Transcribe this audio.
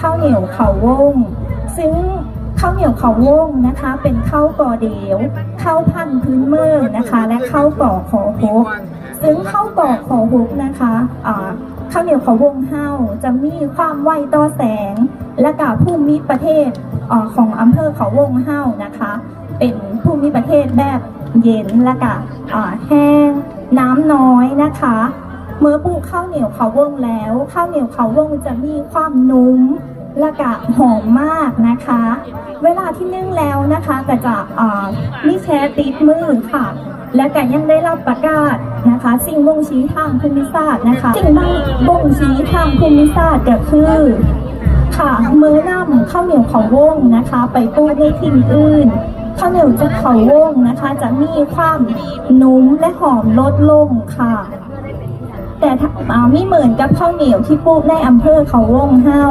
ข้าวเหนียวเขาวง ซึ่งข้าวเหนียวเขาวงนะคะ เป็นข้าวก่อเดียวข้าวพันธุ์พื้นเมืองนะคะ และข้าวก่อขอฮกซึ่งข้าวก่อขอฮกนะคะอ่าข้าวเหนียวเขาวงเฮาจะมีความไวต่อแสง และกับภูมิประเทศอาของอำเภอเขาวงเฮานะคะ เป็นภูมิประเทศแบบเย็นและกะอ่าแห้งน้ำน้อยนะคะ เมื่อปลูกข้าวเหนียวเขาวงแล้ว ข้าวเหนียวเขาวงจะมีความนุ่มและกะหอมมากนะคะ เวลาที่นึ่งแล้วนะคะก็จะอ่ามีแชร์ติดมือค่ะ และก็ยังได้รับประกาศนะคะ สิ่งบ่งชี้ทางภูมิศาสตร์นะคะสิ่งบ่งชี้ทางภูมิศาสตร์ก็คือค่ะมือนำข้าวเหนียวเขาวงนะคะ ไปปลูกในถิ่นอื่นข้าวเหนียวจากเขาวงนะคะ จะมีความนุ่มและหอมลดลงค่ะ ไม่เหมือนกับข้าวเหนียวที่ปลูกในอำเภอเขาวงเฮา